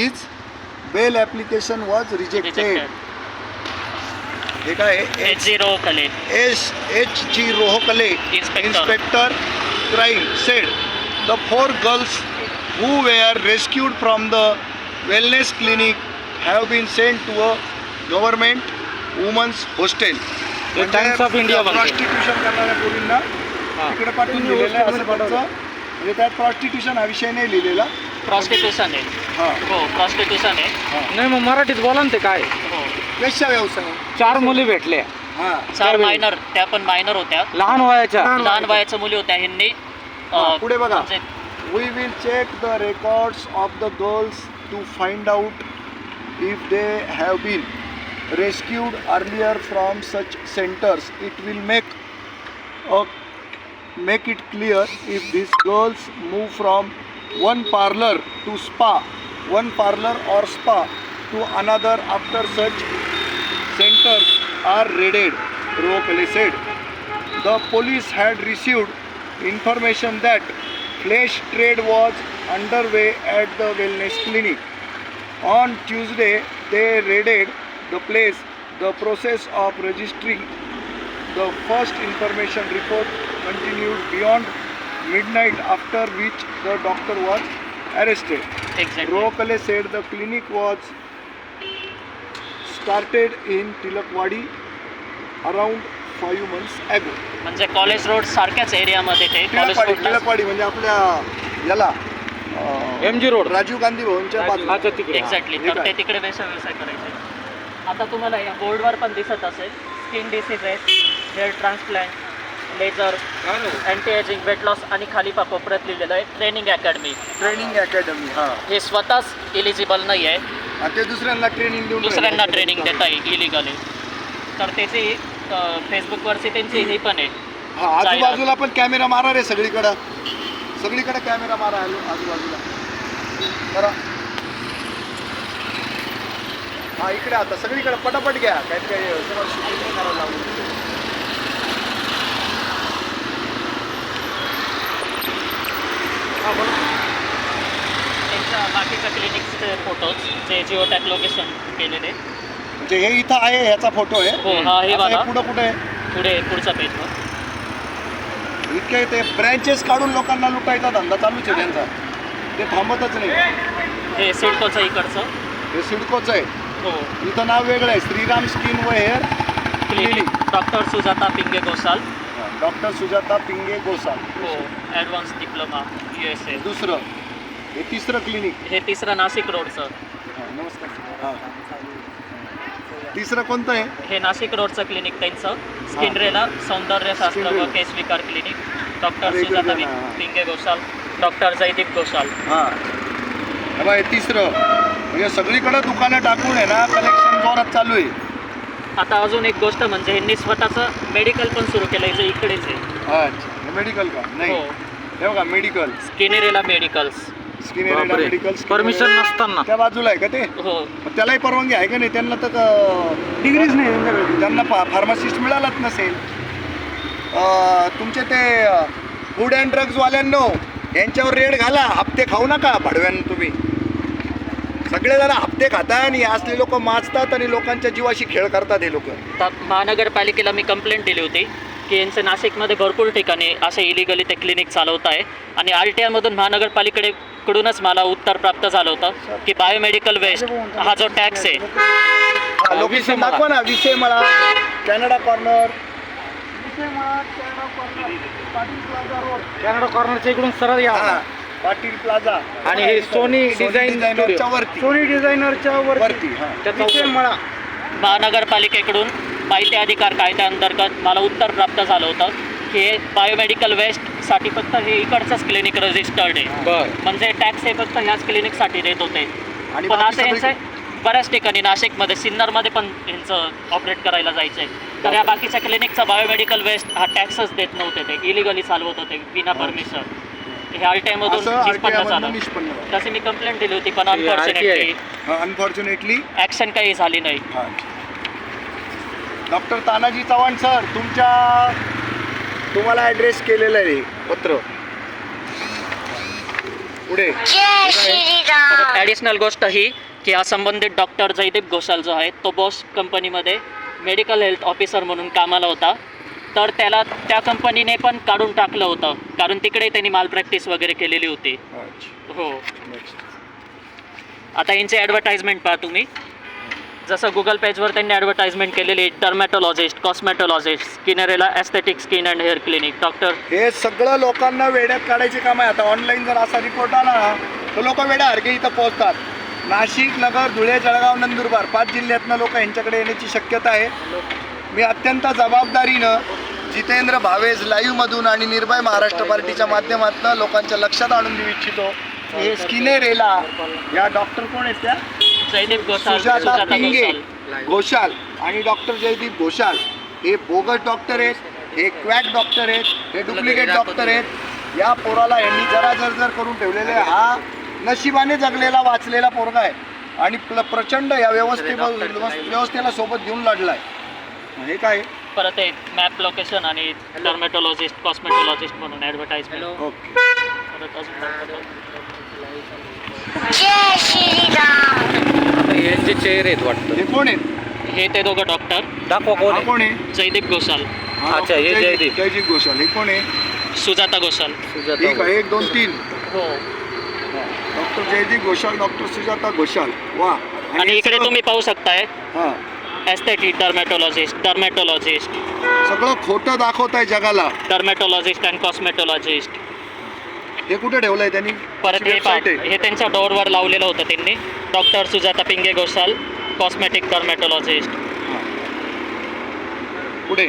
Is bail application was rejected H S H G Rohakale inspector crime said the four girls who were rescued from the wellness clinic have been sent to a government women's hostel Times of India prostitution करणाऱ्या मुलींना तिकडे पाठवून दिलेलं आहे असं त्यांचं म्हणजे त्यात प्रॉस्टिट्यूशन हा विषय नाही लिहिलेला प्रॉस्टिट्युशन आहे हो प्रॉस्टिट्युशन आहे नाही मग मराठीत बोला ना ते काय हो. व्यवसाय चार मुली भेटल्या हां चार मायनर त्या पण मायनर होत्या लहान वयाच्या लहान वयाच्या मुली होत्या ह्यांनी पुढे बघा. We will check the records of the girls to find out if they have been rescued earlier from such centres it will make make it clear if this girls move from one parlor to spa, one parlor or spa to another after such centers are raided, Rokhale said. The police had received information that flesh trade was underway at the wellness clinic. On Tuesday, they raided the place. The process of registering the first information report continued beyond midnight after which the doctor was arrested. Exactly. Rohkale said the clinic was started in Tilakwadi around five months ago म्हणजे college road सारख्याच एरियामध्ये ते college Tilakwadi म्हणजे आपल्या याला M G road Rajiv Gandhi भवनच्या exactly तिकडे व्यवसाय आता तुम्हाला या बोर्डवर पण दिसत असेल skin diseases hair transplant laser anti ageing weight loss आणि खाली पा कोपऱ्यात लिहिलेलं आहे ट्रेनिंग अकॅडमी ट्रेनिंग अकॅडमी हा हे स्वतःच इलिजिबल नाही आहे दुसऱ्यांना ट्रेनिंग देऊन दुसऱ्यांना ट्रेनिंग देता येईल इलिगली तर त्याचे अ, फेसबुकवरची त्यांची हे पण आहे हा आजूबाजूला पण कॅमेरा मारा आहे सगळीकडं सगळीकडे कॅमेरा मारा आजूबाजूला हा इकडे आता सगळीकडे पटापट घ्या काही काही बाकीच्या क्लिनिक्सचे फोटोज जे जिओ टॅक लोकेशन केलेले म्हणजे हे इथं आहे ह्याचा फोटो आहे हो हा हे बघा हे पुढं कुठे आहे? पुढे पुढचा पेजवर इतके ते ब्रँचेस काढून लोकांना लुटायचा धंदा चालूच आहे त्यांचा ते थांबतच नाही हे सिडकोचं इकडचं हे सिडकोच आहे हो इथं नाव वेगळं आहे श्रीराम स्किन व hair clinic doctor Sujata Pinge Gosal doctor Sujata Pinge Gosal हो advance diploma U S A दुसरं हे तिसरं क्लिनिक हे तिसरं नाशिक रोडचं नमस्कार तिसरं कोणतं आहे हे नाशिक रोडचं क्लिनिक त्यांचं स्किनरेला सौंदर्यशास्त्र व केस विकार क्लिनिक डॉक्टर अरे, सुजाता पिंगे घोषाल डॉक्टर जयदीप घोषाल हां बाबा हे तिसरं म्हणजे सगळीकडे दुकानं टाकून आहे ना कलेक्शन जोरात चालू आहे आता अजून एक गोष्ट म्हणजे ह्यांनी स्वतःचं मेडिकल पण सुरू केलंय जे इकडेच आहे मेडिकल का नाही हो हे बघा मेडिकल स्किनेरेला मेडिकल्स मेडिकल परमिशन नसताना त्या बाजूला आहे का ते हो. त्यालाही परवानगी आहे का नाही त्यांना तर डिग्रीच डिग्रीज नाही त्यांना फार्मासिस्ट मिळालाच नसेल तुमचे ते फूड अँड ड्रग्जवाल्यांनो यांच्यावर रेड घाला हप्ते खाऊ नका भाडव्यानं तुम्ही सगळे सगळेजण हप्ते खाता आणि असले लोक माजतात आणि लोकांच्या जीवाशी खेळ करतात हे लोक महानगरपालिकेला मी कंप्लेंट दिली होती की यांचे नाशिकमध्ये भरपूर ठिकाणी असे इलिगली ते क्लिनिक चालवत आहे आणि आर टी आयमधून महानगरपालिकेकडे कडूनच मला उत्तर प्राप्त झालं होतं की बायोमेडिकल वेस्ट हा जो टॅक्स आहे लोकेशन दाखवा ना विषय मला कॅनडा कॉर्नर विषय मला कॅनडा पाटील प्लाझा रोड कॉर्नरच्या इकडून सरळ या पाटील प्लाझा आणि हे सोनी डिझायनरच्या वरती सोनी डिझायनरच्या वरती विषय मला महानगरपालिकेकडून माहिती अधिकार कायद्याअंतर्गत मला उत्तर प्राप्त झालं होतं हे बायोमेडिकल वेस्ट साठी फक्त हे इकडचंच क्लिनिक रजिस्टर्ड आहे म्हणजे टॅक्स हे फक्त ह्याच साठी देत होते आणि पण असं यांचे यांचं बऱ्याच ठिकाणी नाशिकमध्ये सिन्नरमध्ये पण यांचं ऑपरेट करायला जायचंय तर या बाकीच्या क्लिनिकचा बायोमेडिकल वेस्ट हा टॅक्सच देत नव्हते ते इलिगली चालवत होते विना परमिशन हे तशी मी कंप्लेंट दिली होती पण अनफॉर्च्युनेटली अनफॉर्च्युनेटली काही झाली नाही डॉक्टर तानाजी चव्हाण सर तुमच्या तुम्हाला ऍड्रेस केलेला आहे पत्र पुढे ॲडिशनल गोष्ट ही की हा संबंधित डॉक्टर जयदीप घोषाल जो आहे तो बॉस कंपनीमध्ये मेडिकल हेल्थ ऑफिसर म्हणून कामाला होता तर त्याला त्या कंपनीने पण काढून टाकलं होतं कारण तिकडे त्यांनी माल प्रॅक्टिस वगैरे केलेली होती हो आता यांचे ॲडव्हर्टाइजमेंट पहा तुम्ही जसं गुगल पेजवर त्यांनी ॲडव्हर्टाइजमेंट केलेली dermatologist cosmetologist किनरेला aesthetic skin and hair clinic doctor हे सगळं लोकांना वेड्यात काढायचे काम आहे आता ऑनलाईन जर असा रिपोर्ट आला तर लोक हरके इथं पोहोचतात नाशिक नगर धुळे जळगाव नंदुरबार पाच जिल्ह्यातनं लोक यांच्याकडे येण्याची शक्यता आहे मी अत्यंत जबाबदारीनं जितेंद्र भावेज लाईव्हमधून आणि निर्भय महाराष्ट्र पार्टीच्या माध्यमातून लोकांच्या लक्षात आणून देऊ इच्छितो हे स्किनेरेला या डॉक्टर कोण आहेत त्या घोषाल सुजाता पिंगे घोषाल आणि डॉक्टर जयदीप घोषाल हे बोगस डॉक्टर आहेत हे क्वॅक डॉक्टर आहेत हे डुप्लिकेट डॉक्टर आहेत या पोराला यांनी जरा जर जर करून ठेवलेले हा नशिबाने जगलेला वाचलेला पोरगा आहे आणि प्रचंड या व्यवस्थे व्यवस्थेला सोबत घेऊन लढला आहे हे काय परत एक मॅप लोकेशन आणि डर्मेटोलॉजिस्ट कॉस्मेटोलॉजिस्ट म्हणून ॲडव्हर्टाईजमेंट ओके यांचे चेहरे आहेत वाटतं हे कोण आहेत हे ते दोघं डॉक्टर दाखवा कोण कोण आहे जयदीप घोषाल अच्छा, हे जयदीप. जयदीप घोषाल हे कोण आहे सुजाता घोषाल सुजाता एक आहे, एक दोन तीन हो डॉक्टर जयदीप घोषाल डॉक्टर सुजाता घोषाल वा आणि इकडे तुम्ही पाहू शकताय हा एस्थेटिक डर्मॅटोलॉजिस्ट डर्मॅटोलॉजिस्ट सगळं खोटं दाखवत आहे जगाला डर्मॅटोलॉजिस्ट अँड कॉस्मेटोलॉजिस्ट हे कुठे ठेवलंय त्यांनी परत हे हे त्यांच्या डोअरवर लावलेलं होतं त्यांनी doctor Sujata Pinge Ghoshal cosmetic dermatologist पुढे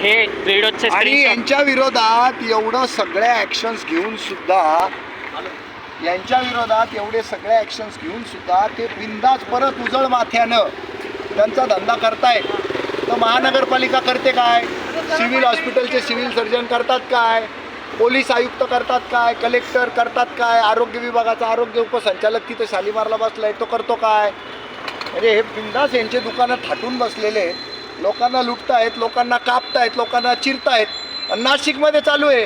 हे व्हिडिओचे आणि यांच्या विरोधात एवढं सगळ्या ऍक्शन्स घेऊन सुद्धा यांच्या विरोधात एवढे सगळे ऍक्शन्स घेऊन सुद्धा ते बिंदास परत उजळ माथ्यानं त्यांचा धंदा करताय तर महानगरपालिका करते काय सिव्हिल हॉस्पिटलचे सिव्हिल सर्जन करतात काय पोलीस आयुक्त करतात काय कलेक्टर करतात काय आरोग्य विभागाचा आरोग्य उपसंचालक तिथं शालीमारला बसलाय तो करतो काय म्हणजे हे बिंदास यांचे दुकानं थाटून बसलेले लोकांना लुटतायत लोकांना कापतायत लोकांना चिरतायत नाशिकमध्ये चालू आहे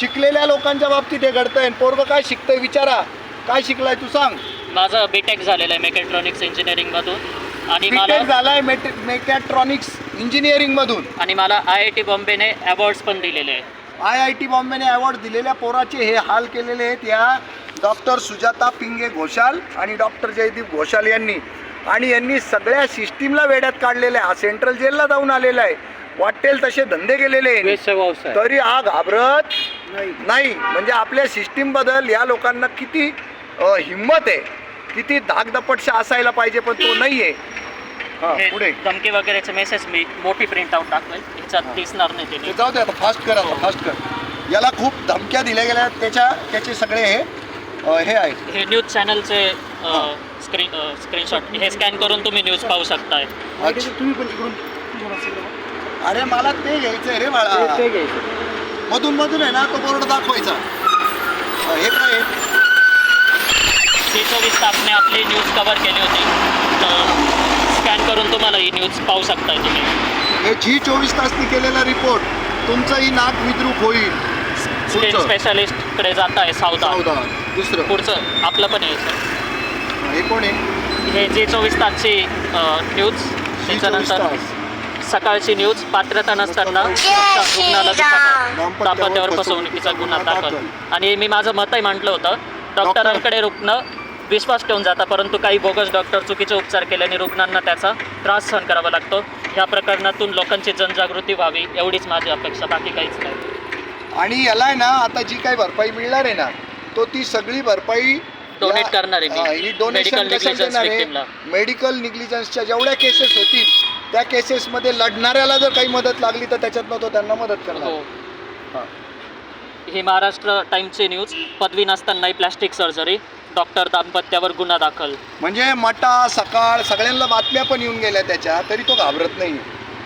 शिकलेल्या लोकांच्या बाबतीत हे घडतंय पोरगं काय शिकतंय विचारा काय शिकलाय तू सांग माझं बीटेक झालेलं आहे मेकॅट्रॉनिक्स इंजिनिअरिंगमधून आणि मला बीटेक झालाय मेट मेकॅट्रॉनिक्स इंजिनिअरिंगमधून आणि मला आय आय टी बॉम्बेने अवॉर्ड्स पण दिलेले आहे आय आय टी बॉम्बेने अवॉर्ड दिलेल्या पोराचे हे हाल केलेले आहेत या डॉक्टर सुजाता पिंगे घोषाल आणि डॉक्टर जयदीप घोषाल यांनी आणि यांनी सगळ्या सिस्टीमला वेड्यात काढलेलं आहे हा सेंट्रल जेलला जाऊन आलेला आहे वाटेल तसे धंदे केलेले आहे तरी हा घाबरत नाही म्हणजे आपल्या सिस्टीम बदल या लोकांना किती हिंमत आहे किती धाकधपटशा असायला पाहिजे पण तो नाही आहे हा, पुढे. धमकी वगैरेचे मेसेज मी मोठी प्रिंट आउट दाखवेल ह्याच्यात दिसणार नाही ते जाऊ दे आता फास्ट कर आता फास्ट कर याला खूप धमक्या दिल्या गेल्या त्याच्या त्याचे सगळे हे हे आहेत हे न्यूज चॅनलचे स्क्रीन स्क्रीनशॉट हे स्कॅन करून तुम्ही न्यूज पाहू शकताय तुम्ही पण इकडून अरे मला ते घ्यायचंय रे बाळा ते घ्यायचं मधून मधून आहे ना तो बोर्ड दाखवायचा हे काय आहे? सी चोवीस तासने आपली न्यूज कव्हर केली होती तर स्कॅन करून तुम्हाला ही न्यूज पाहू शकता तुम्ही जी चोवीस तासनी केलेला रिपोर्ट ही नाक विद्रूप होईल स्किन स्पेशालिस्टकडे जात आहे सावधान दुसरं पुढचं आपलं पण आहे सर हे कोण आहे हे जी चोवीस तासची न्यूज त्याच्यानंतर सकाळची न्यूज पात्रता नसताना रुग्णाला फसवणुकीचा गुन्हा दाखल आणि मी माझं मतही मांडलं होतं डॉक्टरांकडे रुग्ण विश्वास ठेवून जाता परंतु काही बोगस डॉक्टर चुकीचे उपचार केल्याने रुग्णांना त्याचा त्रास सहन करावा लागतो ह्या प्रकरणातून लोकांची जनजागृती व्हावी एवढीच माझी अपेक्षा बाकी काहीच नाही आणि याला आहे ना आता जी काही भरपाई मिळणार आहे ना तो ती सगळी भरपाई डोनेट करणार आहे डोनेशन मेडिकल निग्लिजन्सच्या जेवढ्या केसेस होतील त्या केसेसमध्ये लढणाऱ्याला जर काही मदत लागली तर त्याच्यातनं तो त्यांना मदत करणार हो. हे महाराष्ट्र टाइमचे न्यूज पदवी नसतानाही प्लॅस्टिक सर्जरी डॉक्टर दाम्पत्यावर गुन्हा दाखल म्हणजे मटा सकाळ सगळ्यांना बातम्या पण येऊन गेल्या त्याच्या तरी तो घाबरत नाही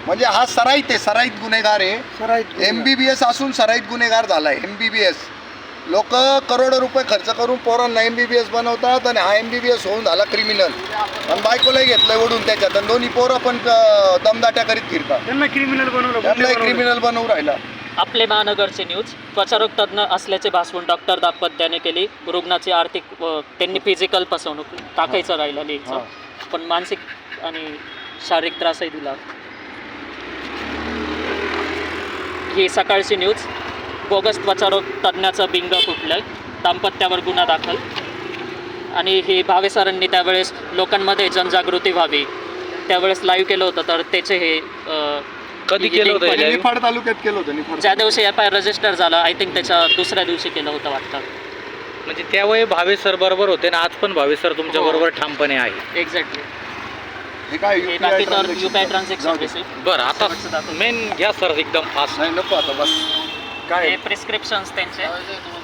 म्हणजे हा सराईत आहे सराईत गुन्हेगार आहे सराईत एम बी बी एस असून सराईत गुन्हेगार झाला आहे एम बी बी एस लोक करोडो रुपये खर्च करून पोरांना एम बी बी एस बनवतात आणि हा एम बी बी एस होऊन झाला क्रिमिनल आणि बायकोलाही घेतलं ओढून त्याच्यात आणि दोन्ही पोरं पण दमदाट्या करीत फिरतात त्यांना क्रिमिनल बनवलं त्यांना क्रिमिनल बनवून राहिला आपले महानगरचे न्यूज त्वचारोग तज्ञ असल्याचे भासवून डॉक्टर दाम्पत्याने केली रुग्णाची आर्थिक त्यांनी फिजिकल हो. फसवणूक टाकायचं हो. राहिलं लिहायचं हो. पण मानसिक आणि शारीरिक त्रासही दिला ही सकाळची न्यूज बोगस त्वचारोग तज्ञाचं बिंग फुटलं दाम्पत्यावर गुन्हा दाखल आणि ही भावेसरांनी त्यावेळेस लोकांमध्ये जनजागृती व्हावी त्यावेळेस लाईव्ह केलं होतं तर त्याचे हे कधी केलं होतं निफाड तालुक्यात केलं होतं निफाड ज्या दिवशी एफ आय रजिस्टर झालं आय थिंक त्याच्या दुसऱ्या दिवशी केलं होतं वाटतं म्हणजे त्यावेळी भावे सर बरोबर होते ना आज पण भावे सर तुमच्या हो. बरोबर ठामपणे आहे एक्झॅक्टली युपीआय ट्रान्झॅक्शन बरं आता मेन घ्या सर एकदम फास्ट नाही नको आता बस काय हे प्रिस्क्रिप्शन्स त्यांचे